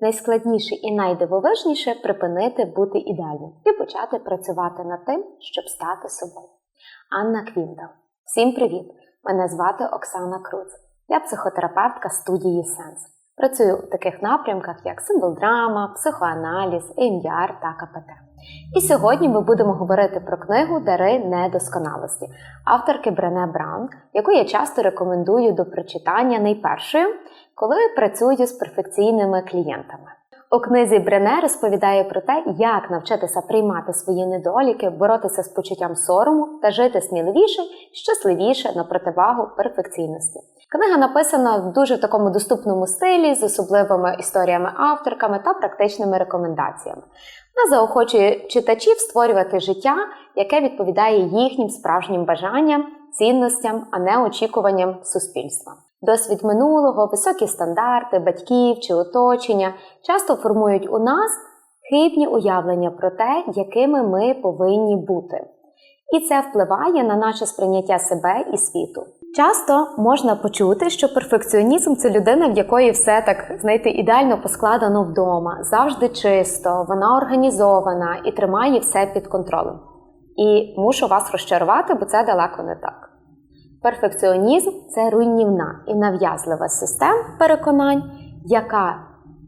Найскладніше і найдивовижніше припинити бути ідеальним і почати працювати над тим, щоб стати собою. Анна Квіндал. Всім привіт! Мене звати Оксана Круц. Я психотерапевтка студії Сенс. Працюю у таких напрямках, як символ-драма, психоаналіз, EMDR та КПТ. І сьогодні ми будемо говорити про книгу Дари недосконалості авторки Брене Браун, яку я часто рекомендую до прочитання найпершою, коли працюю з перфекційними клієнтами. У книзі Брене розповідає про те, як навчитися приймати свої недоліки, боротися з почуттям сорому та жити сміливіше, щасливіше на противагу перфекційності. Книга написана в дуже такому доступному стилі з особливими історіями авторками та практичними рекомендаціями. Вона заохочує читачів створювати життя, яке відповідає їхнім справжнім бажанням, цінностям, а не очікуванням суспільства. Досвід минулого, високі стандарти, батьків чи оточення часто формують у нас хибні уявлення про те, якими ми повинні бути. І це впливає на наше сприйняття себе і світу. Часто можна почути, що перфекціонізм це людина, в якої все так знаєте, ідеально поскладено вдома, завжди чисто, вона організована і тримає все під контролем. І мушу вас розчарувати, бо це далеко не так. Перфекціонізм це руйнівна і нав'язлива система переконань, яка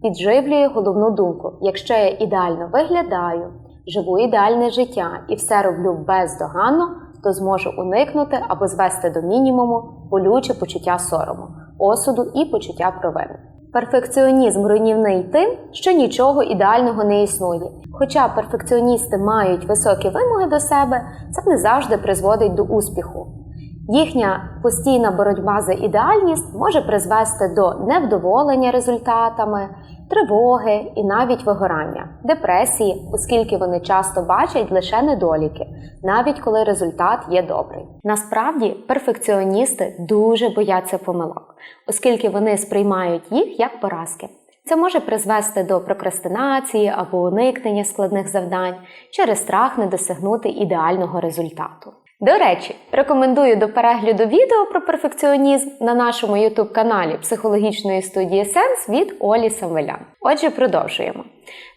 підживлює головну думку: якщо я ідеально виглядаю, живу ідеальне життя і все роблю бездоганно, то зможу уникнути або звести до мінімуму болюче почуття сорому, осуду і почуття провини. Перфекціонізм руйнівний тим, що нічого ідеального не існує. Хоча перфекціоністи мають високі вимоги до себе, це не завжди призводить до успіху. Їхня постійна боротьба за ідеальність може призвести до невдоволення результатами, тривоги і навіть вигорання, депресії, оскільки вони часто бачать лише недоліки, навіть коли результат є добрий. Насправді перфекціоністи дуже бояться помилок, оскільки вони сприймають їх як поразки. Це може призвести до прокрастинації або уникнення складних завдань через страх не досягнути ідеального результату. До речі, рекомендую до перегляду відео про перфекціонізм на нашому youtube каналі психологічної студії Сенс від Олі Самвелян. Отже, продовжуємо.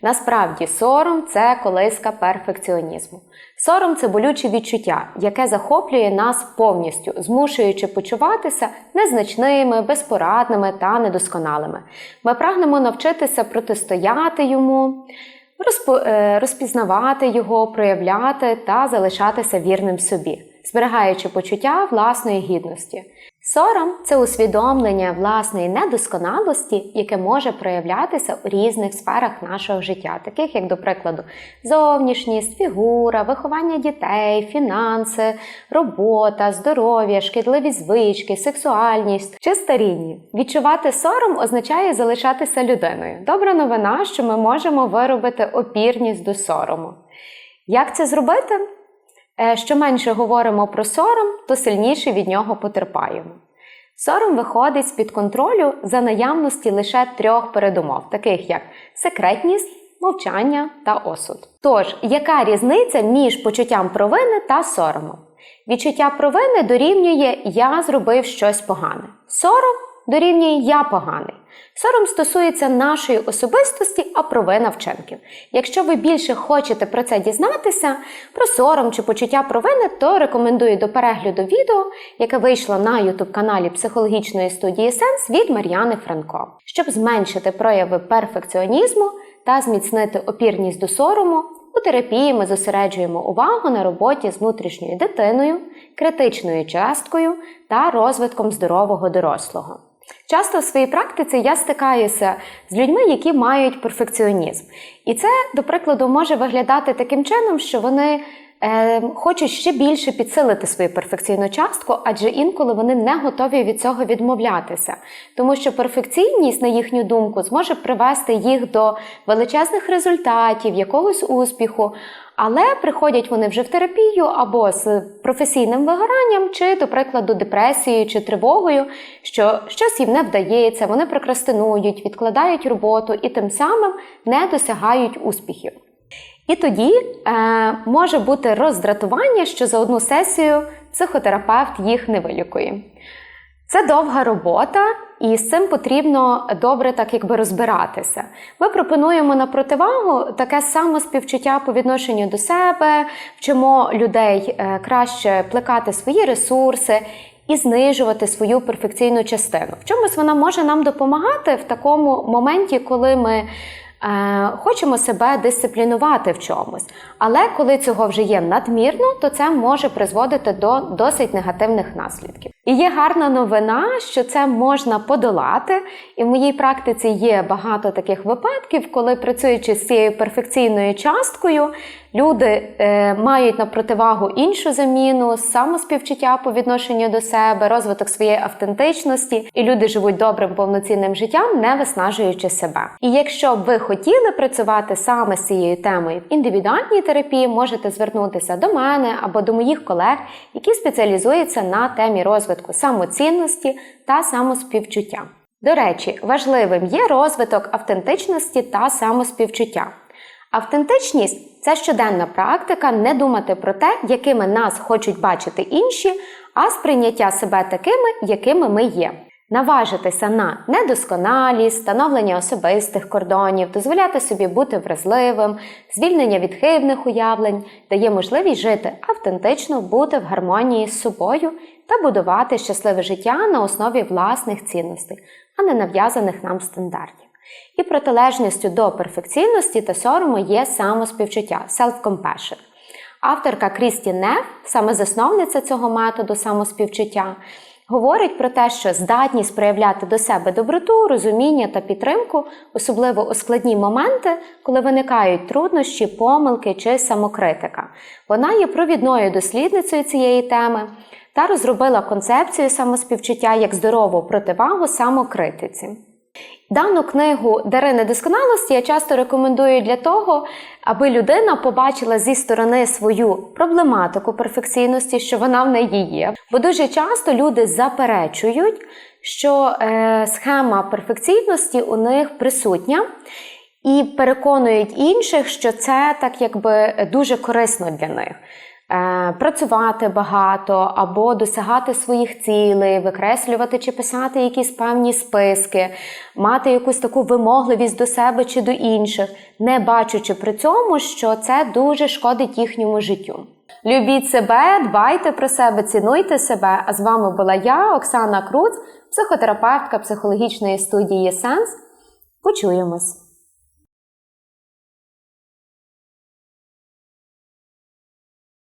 Насправді, сором це колиска перфекціонізму. Сором це болюче відчуття, яке захоплює нас повністю, змушуючи почуватися незначними, безпорадними та недосконалими. Ми прагнемо навчитися протистояти йому розпізнавати його, проявляти та залишатися вірним собі, зберігаючи почуття власної гідності. Сором це усвідомлення власної недосконалості, яке може проявлятися у різних сферах нашого життя, таких як, до прикладу, зовнішність, фігура, виховання дітей, фінанси, робота, здоров'я, шкідливі звички, сексуальність чи старіння. Відчувати сором означає залишатися людиною. Добра новина, що ми можемо виробити опірність до сорому. Як це зробити? Е, що менше говоримо про сором, то сильніше від нього потерпаємо. Сором виходить з-під контролю за наявності лише трьох передумов, таких як секретність, мовчання та осуд. Тож, яка різниця між почуттям провини та соромом? Відчуття провини дорівнює Я зробив щось погане. Сором дорівнює Я поганий. Сором стосується нашої особистості, а провина вчинків. Якщо ви більше хочете про це дізнатися, про сором чи почуття провини, то рекомендую до перегляду відео, яке вийшло на youtube каналі психологічної студії Сенс від Мар'яни Франко. Щоб зменшити прояви перфекціонізму та зміцнити опірність до сорому, у терапії ми зосереджуємо увагу на роботі з внутрішньою дитиною, критичною часткою та розвитком здорового дорослого. Часто в своїй практиці я стикаюся з людьми, які мають перфекціонізм. І це, до прикладу, може виглядати таким чином, що вони хочуть ще більше підсилити свою перфекційну частку, адже інколи вони не готові від цього відмовлятися. Тому що перфекційність, на їхню думку, зможе привести їх до величезних результатів, якогось успіху. Але приходять вони вже в терапію або з професійним вигоранням, чи, до прикладу, депресією чи тривогою, що щось їм не вдається, вони прокрастинують, відкладають роботу і тим самим не досягають успіхів. І тоді е, може бути роздратування, що за одну сесію психотерапевт їх не вилікує. Це довга робота, і з цим потрібно добре так якби розбиратися. Ми пропонуємо на противагу таке самоспівчуття по відношенню до себе, вчимо людей е, краще плекати свої ресурси і знижувати свою перфекційну частину. В чомусь вона може нам допомагати в такому моменті, коли ми. Е, Хочемо себе дисциплінувати в чомусь, але коли цього вже є надмірно, то це може призводити до досить негативних наслідків. І є гарна новина, що це можна подолати. І в моїй практиці є багато таких випадків, коли працюючи з цією перфекційною часткою, люди е, мають на противагу іншу заміну, самоспівчуття по відношенню до себе, розвиток своєї автентичності, і люди живуть добрим повноцінним життям, не виснажуючи себе. І якщо б ви хотіли працювати саме з цією темою в індивідуальній терапії, можете звернутися до мене або до моїх колег, які спеціалізуються на темі розвитку самоцінності та самоспівчуття. До речі, важливим є розвиток автентичності та самоспівчуття. Автентичність це щоденна практика не думати про те, якими нас хочуть бачити інші, а сприйняття себе такими, якими ми є. Наважитися на недосконалість, становлення особистих кордонів, дозволяти собі бути вразливим, звільнення від хибних уявлень, дає можливість жити автентично, бути в гармонії з собою та будувати щасливе життя на основі власних цінностей, а не нав'язаних нам стандартів. І протилежністю до перфекційності та сорому є самоспівчуття self-compassion. Авторка Крісті Нев, саме засновниця цього методу самоспівчуття, говорить про те, що здатність проявляти до себе доброту, розуміння та підтримку, особливо у складні моменти, коли виникають труднощі, помилки чи самокритика. Вона є провідною дослідницею цієї теми та розробила концепцію самоспівчуття як здорову противагу самокритиці. Дану книгу Дари недосконалості я часто рекомендую для того, аби людина побачила зі сторони свою проблематику перфекційності, що вона в неї є. Бо дуже часто люди заперечують, що е, схема перфекційності у них присутня. І переконують інших, що це так якби дуже корисно для них. Е, працювати багато або досягати своїх цілей, викреслювати чи писати якісь певні списки, мати якусь таку вимогливість до себе чи до інших, не бачучи при цьому, що це дуже шкодить їхньому життю. Любіть себе, дбайте про себе, цінуйте себе. А з вами була я, Оксана Круц, психотерапевтка психологічної студії Сенс. Почуємось!